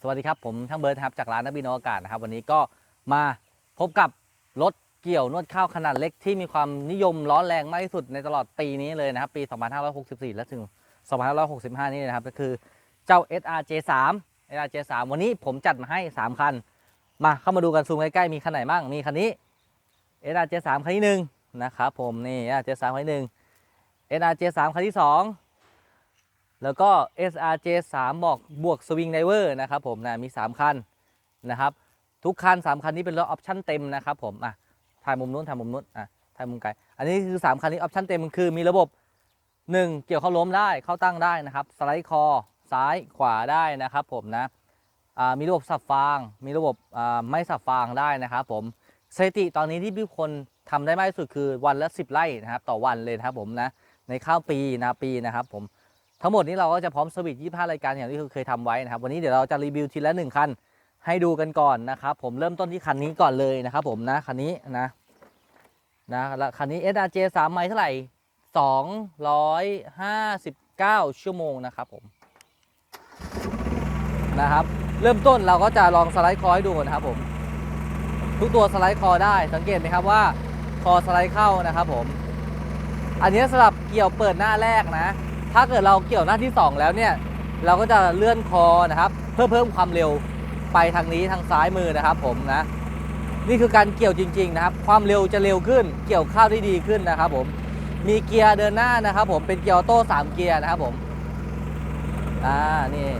สวัสดีครับ ผมช่างเบิร์ดครับจากร้านนักบินอวกาศนะครับ วันนี้ก็มาพบกับรถเกี่ยวนวดข้าวขนาดเล็กที่มีความนิยมร้อนแรงมากที่สุดในตลอดปีนี้เลยนะครับ ปี 2564 และถึง 2565 นี่นะครับ ก็คือเจ้า SRJ3 SRJ3 วันนี้ผมจัดมาให้ 3 คัน มาเข้ามาดูกันซูมใกล้ๆมีคันไหนบ้างมีคันนี้ SRJ3 คันที่หนึ่งนะครับผมนี่ SRJ3 คันที่หนึ่ง SRJ3 คันที่สอง แล้วก็ SRJ 3 บอกบวกสวิงไดเวอร์นะครับผมนะมี 3 คันนะครับทุกคัน 3 คันนี้เป็นรถออปชั่นเต็มนะครับผมอะถ่ายมุมนู้นถ่ายมุมนู้นอะถ่ายมุมไกลอันนี้คือ 3 คันนี้ออปชั่นเต็มคือมีระบบ 1 เกี่ยวเข้าล้มได้เข้าตั้งได้นะครับสไลด์คอซ้ายขวาได้นะครับผมนะอ่ามีระบบสับฟาง มีระบบอ่าไม่สับฟางได้นะครับผมสถิติตอนนี้ที่พี่คนทำได้มากที่สุดคือวันละ 10 ไร่นะครับต่อวันเลยนะครับผมนะในข้าวปีนาปีนะครับผม ทั้งหมดนี้เราก็จะพร้อมสวิตช์25 รายการอย่างที่เคยทำไว้นะครับ วันนี้เดี๋ยวเราจะรีวิวทีละหนึ่งคัน ให้ดูกันก่อนนะครับผมเริ่มต้นที่คันนี้ก่อนเลยนะครับผมนะคันนี้นะนะแล้วคันนี้ SRJ 3ไมล์เท่าไหร่ 259 ชั่วโมงนะครับผมนะครับเริ่มต้นเราก็จะลองสไลด์คอให้ดูนนะครับผมทุกตัวสไลด์คอได้สังเกตไหมครับว่าคอสไลด์เข้านะครับผม อันนี้สำหรับเกี่ยวเปิดหน้าแรกนะ ถ้าเกิดเราเกี่ยวหน้าที่ 2 แล้วเนี่ย เราก็จะเลื่อนคอนะครับ เพื่อเพิ่มความเร็วไปทางนี้ทางซ้ายมือนะครับ ผมนะ นี่คือการเกี่ยวจริง ๆ นะครับ ความเร็วจะเร็วขึ้น เกี่ยวข้าวได้ดีขึ้นนะครับ ผม มีเกียร์เดินหน้านะครับ ผมเป็นเกียร์ออโต้สามเกียร์นะครับ ผมอ่านี่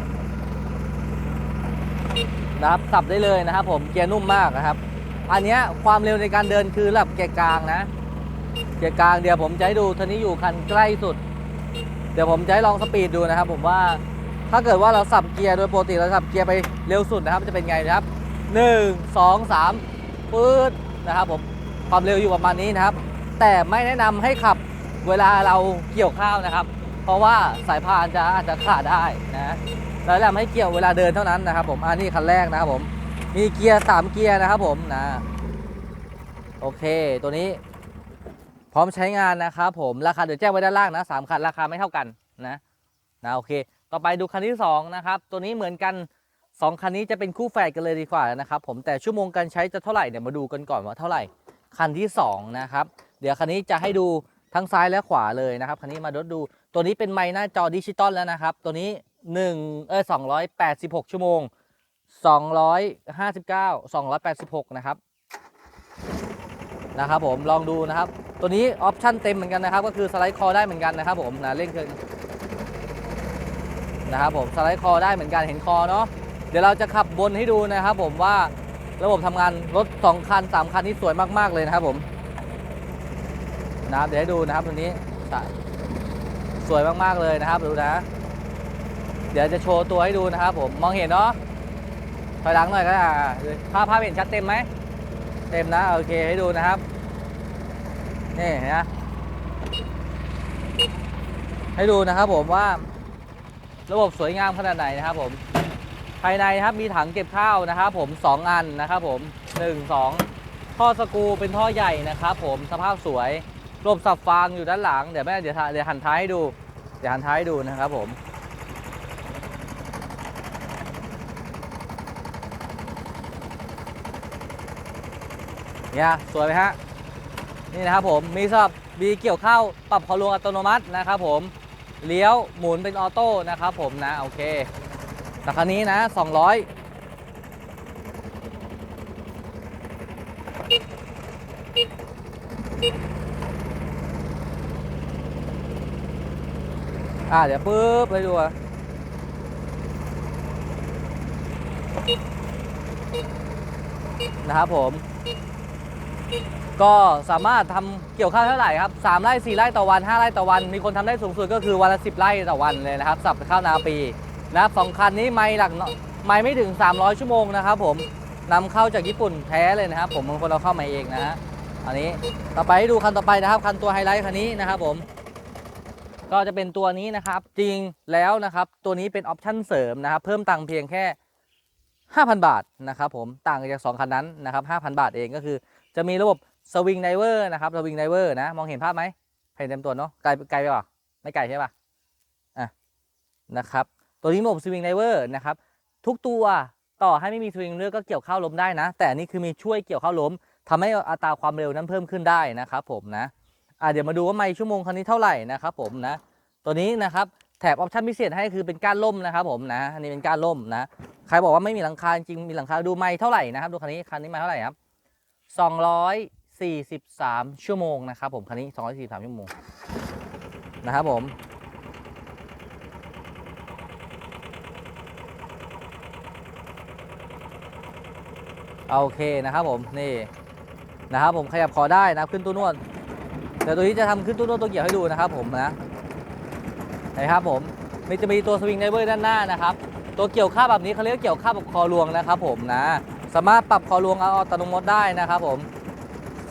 นะครับสับได้เลยนะครับ ผมเกียร์นุ่มมากนะครับ อันนี้ความเร็วในการเดินคือระดับเกียร์กลางนะ เกียร์กลางเดี๋ยวผมจะให้ดูท่านี้อยู่คันใกล้สุด เดี๋ยวผมจะให้ลองสปีดดูนะครับ ผมว่าถ้าเกิดว่าเราสับเกียร์โดยปกติเราสับเกียร์ไปเร็วสุดนะครับจะเป็นไงนะครับ 1 2 3ปื๊ดนะครับผมความเร็วอยู่ประมาณนี้นะครับ แต่ไม่แนะนำให้ขับเวลาเราเกี่ยวข้าวนะครับ เพราะว่าสายพานจะอาจจะขาดได้นะแล้วแนะนำให้เกี่ยวเวลาเดินเท่านั้นนะครับ ผมอันนี้คันแรกนะครับผมมีเกียร์3เกียร์นะครับผมนะโอเค ตัวนี้ พร้อมใช้งานนะครับผมราคาเดี๋ยวแจ้งไว้ด้านล่างนะสามคันราคาไม่เท่ากันนะนะโอเค ต่อไปดูคันที่สองนะครับตัวนี้เหมือนกันสองคันนี้จะเป็นคู่แฝดกันเลยดีกว่านะครับผมแต่ชั่วโมงการใช้จะเท่าไหร่เดี๋ยวมาดูกันก่อนว่าเท่าไหร่ คันที่สองนะครับเดี๋ยวคันนี้จะให้ดูทั้งซ้ายและขวาเลยนะครับคันนี้มาดดู ตัวนี้เป็นไมค์หน้าจอดิจิตอลแล้วนะครับตัวนี้1เออ286 ชั่วโมง 259 286 นะครับ นะครับผมลองดูนะครับ ตัวนี้ออปชั่นเต็มเหมือนกันนะครับ ก็คือสไลด์คอได้เหมือนกันนะครับผมนะเล่นเครื่องนะครับผมสไลด์คอได้เหมือนกันเห็นคอเนาะเดี๋ยวเราจะขับบนให้ดูนะครับ ผมว่าระบบทำงานรถ 2 คัน 3 คันนี้สวยมาก ๆ เลยนะครับผมนะครับเดี๋ยวให้ดูนะครับตัวนี้สวยมาก ๆ เลยนะครับดูนะ เดี๋ยวจะโชว์ตัวให้ดูนะครับ ผมมองเห็นเนาะถอยหลังหน่อยก็ได้ภาพภาพเห็นชัดเต็มไหม เต็มนะโอเคให้ดูนะครับ นี่เห็นะให้ดูนะครับผมว่าระบบสวยงามขนาดไหนนะครับผมภายในนะครับมีถังเก็บข้าวนะครับผมสองอันนะครับผมหนึ่งสองท่อสกูเป็นท่อใหญ่นะครับผมสภาพสวยระบบสับฟางอยู่ด้านหลัง เดี๋ยวแม่เดี๋ยวเดี๋ยวหันท้ายให้ดู เดี๋ยวหันท้ายให้ดูนะครับผม เนี่ยสวยไหมฮะนี่นะครับผมมีสำหรับมีเกี่ยวข้าวปรับความเร็วอัตโนมัตินะครับผมเลี้ยวหมุนเป็นออโต้นะครับผมนะโอเคแต่คันนี้นะ 200อ่าเดี๋ยวปึ๊บไปดูอะนะครับผม ก็สามารถทำเกี่ยวข้าวเท่าไหร่ครับ3ไร่4ไร่ต่อวัน5ไร่ต่อวัน มีคนทำได้สูงสุดก็คือวันละ10ไร่ต่อวันเลยนะครับสับข้าวนาปีนะครับสองคันนี้ไม่หลักไม่ไม่ถึง 300 ชั่วโมงนะครับผมนำเข้าจากญี่ปุ่นแท้เลยนะครับ ผมบางคนเราเข้ามาเองนะฮะอันนี้ต่อไปให้ดูคันต่อไปนะครับคันตัวไฮไลท์คันนี้นะครับผม ก็จะเป็นตัวนี้นะครับ จริงแล้วนะครับ ตัวนี้เป็นออปชั่นเสริมนะครับ เพิ่มตังค์เพียงแค่ 5,000 บาทนะครับผมต่างจากสองคันนั้นนะครับ5,000 บาทเองก็คือ จะมีระบบสวิงไดเวอร์นะครับสวิงไดเวอร์นะ มองเห็นภาพไหมเห็นเต็มตัวเนาะไกลไกลไปเปล่าไม่ไกลใช่ป่ะอะนะครับ ตัวนี้ระบบสวิงไดเวอร์นะครับ ทุกตัวต่อให้ไม่มีสวิงเลือกก็เกี่ยวข้าวล้มได้นะ แต่อันนี้คือมีช่วยเกี่ยวข้าวล้มทำให้อัตราความเร็วนั้นเพิ่มขึ้นได้นะครับผมนะอะเดี๋ยวมาดูว่าไมล์ชั่วโมงคันนี้เท่าไหร่นะครับผมนะ ตัวนี้นะครับแถบออปชั่นพิเศษให้คือเป็นก้านล่มนะครับผมนะอันนี้เป็นก้านล่มนะ ใครบอกว่าไม่มีหลังคาจริงมีหลังคาดูไมล์เท่าไหร่นะครับดูคันนี้คันนี้ไมล์เท่าไหร่ครับ 243 ชั่วโมงนะครับผมคันนี้ 243 ชั่วโมงนะครับผมโอเคนะครับผมนี่นะครับผมขยับคอได้นะขึ้นตู้นวดเดี๋ยวตัวนี้จะทำขึ้นตู้นวดตัวเกี่ยวให้ดูนะครับผมนะนะครับผมมีจะมีตัวสวิงไดเวอร์ด้านหน้านะครับ ตัวเกี่ยวข้าบแบบนี้เขาเรียกเกี่ยวข้าบแบบคอรวงนะครับผมนะ สามารถปรับคอรวงเอาอัตโนมัติได้นะครับ ผม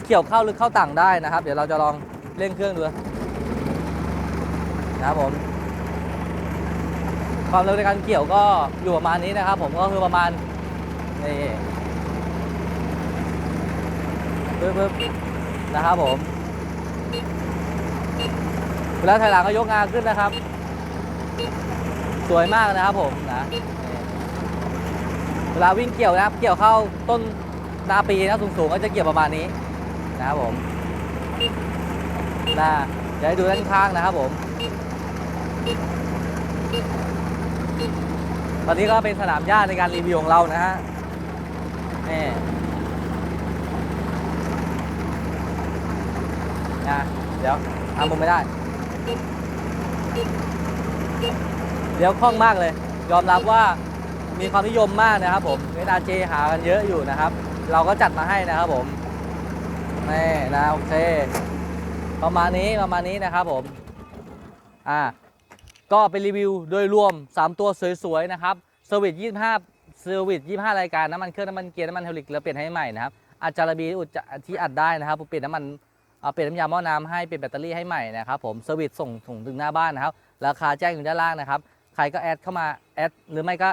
เกี่ยวเข้าหรือเข้าต่างได้นะครับ เดี๋ยวเราจะลองเร่งเครื่องดูนะครับผม ความเร็วในการเกี่ยวก็อยู่ประมาณนี้นะครับ ผมก็คือประมาณนี่ปึ๊บปึ๊บนะครับผมเวลาถอยหลังก็ยกงาขึ้นนะครับ สวยมากนะครับผมนะ ลาวิ่งเกี่ยวนะครับ เกี่ยวเข้าต้นนาปีนะสูงๆก็จะเกี่ยวประมาณนี้นะครับผมนะเดี๋ยวดูด้านข้างนะครับผม ตอนนี้ก็เป็นสนามหญ้าในการรีวิวของเรานะฮะนี่นะเดี๋ยวทำมุมไม่ได้ เดี๋ยวคล่องมากเลย ยอมรับว่า มีความนิยมมากนะครับผมเวลาเจหากันเยอะอยู่นะครับ เราก็จัดมาให้นะครับผมนี่นะโอเคประมาณนี้ประมาณนี้นะครับผมอ่าก็เป็นรีวิวโดยรวม 3 ตัวสวยๆนะครับเซอร์วิส25เซอร์วิส25 รายการน้ำมันเครื่องน้ำมันเกียร์น้ำมันไฮดรอลิกแล้วเปลี่ยนให้ใหม่นะครับอาจจะระบีอุดจะที่อัดได้นะครับเปลี่ยนน้ำมันเอาเปลี่ยนน้ำยาหม้อน้ำให้เปลี่ยนแบตเตอรี่ให้ใหม่นะครับผมเซอร์วิสส่งถึงหน้าบ้านนะครับ ราคาแจ้งอยู่ด้านล่างนะครับ ใครก็แอดเข้ามาแอดหรือไม่ก็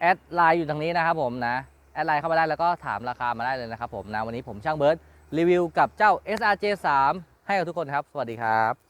แอดไลน์อยู่ตรงนี้นะครับผมนะแอดไลน์เข้ามาได้แล้วก็ถามราคามาได้เลยนะครับผมนะวันนี้ผมช่างเบิร์ดรีวิวกับเจ้า SRJ 3 ให้กับทุกคนครับ สวัสดีครับ